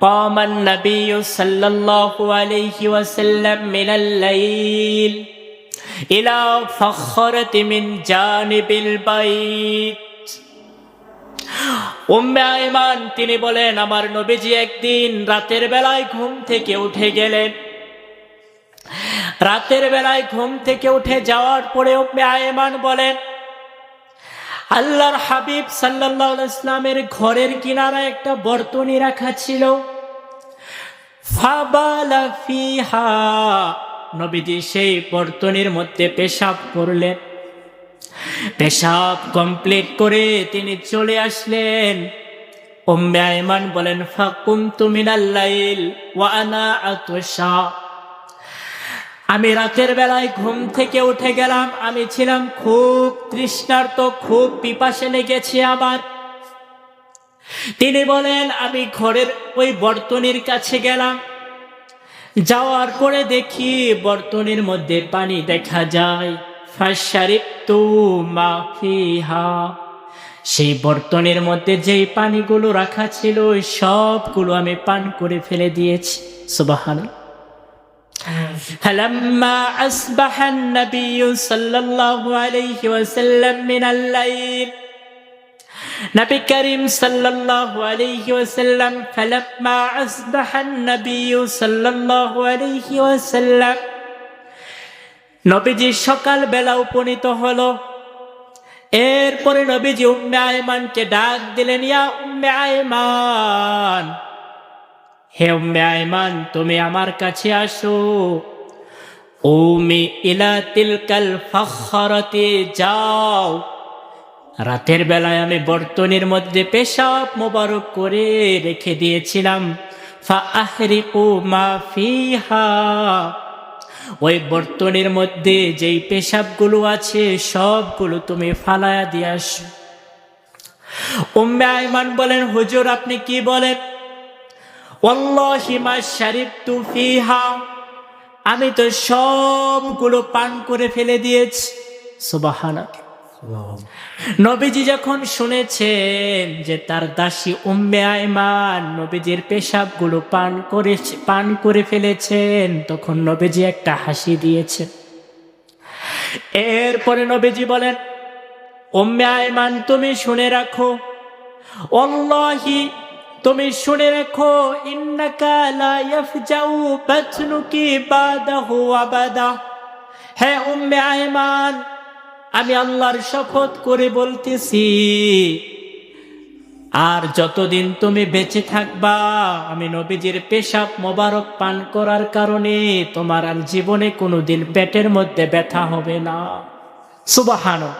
قام النبي صلى الله عليه وسلم من الليل إلى فخرة من جانب البيت উম্মে আইমান তিনি বলেন আমার নবীজি একদিন রাতের বেলায় ঘুম থেকে উঠে গেলেন রাতের বেলায় ঘুম থেকে উঠে যাওয়ার পরে উম্মে আইমান বলেন আল্লাহর হাবিব সাল্লাহ ইসলামের ঘরের কিনারা একটা বর্তনী রাখা ছিল। নবীজি সেই বর্তনীর মধ্যে পেশাব করলেন। পেশাব কমপ্লিট করে তিনি চলে আসলেন। উম্মে আয়মান বলেন ফাকুম তুমিনাল লাইল ওয়া আনা আতশা। আমি রাতের বেলায় ঘুম থেকে উঠে গেলাম। আমি ছিলাম খুব তৃষ্ণার্ত, খুব পিপাসে লেগেছে আমার। তিনি বলেন, আমি ঘরের ওই বর্তনীর কাছে গেলাম। যাওয়ার পরে দেখি বর্তনীর মধ্যে পানি দেখা যায়। সেই বর্তনের মধ্যে যেই পানিগুলো রাখা ছিল সবগুলো আমি পান করে ফেলে দিয়েছি। সুবহানাল্লাহ। فلما أصبح النبي صلى الله عليه وسلم من الليل نبي كريم صلى الله عليه وسلم فلما أصبح النبي صلى الله عليه وسلم নবীজি সকাল বেলা উপনীত হলো এরপরে নবীজি উম্মে আয়মানকে ডাক দিলেন ইয়া উম্মে আয়মান হে উম্মে আয়মান তুমি আমার কাছে আসো। ওমি ইলা তিলকাল ফখরতে যাও। রাতের বেলায় আমি বর্তনের মধ্যে পেশাব মোবারক করে রেখে দিয়েছিলাম। ওই বর্তনের মধ্যে যেই পেশাবগুলো আছে, সবগুলো তুমি ফালায়া দিয়ে আসো। উম্মে আয়মান বলেন, হুজুর, আপনি কি বলেন? আমি তো সবগুলো পান করে ফেলে দিয়েছি। সুবহানাল্লাহ। নবীজি যখন শুনেছেন যে তার দাসী উম্মে আয়মান নবীজির পেশাবগুলো পান করে পান করে ফেলেছেন তখন নবীজি একটা হাসি দিয়েছেন। এরপরে নবীজি বলেন উম্মে আয়মান তুমি শুনে রাখো অল্লাহি তুমি শুনে রাখো হ্যাঁ উম্মে আয়মান, আমি আল্লাহর শপথ করে বলতেছি, আর যতদিন তুমি বেঁচে থাকবা, আমি নবীজির পেশাব মোবারক পান করার কারণে তোমার আর জীবনে কোনোদিন পেটের মধ্যে ব্যথা হবে না। সুবাহানো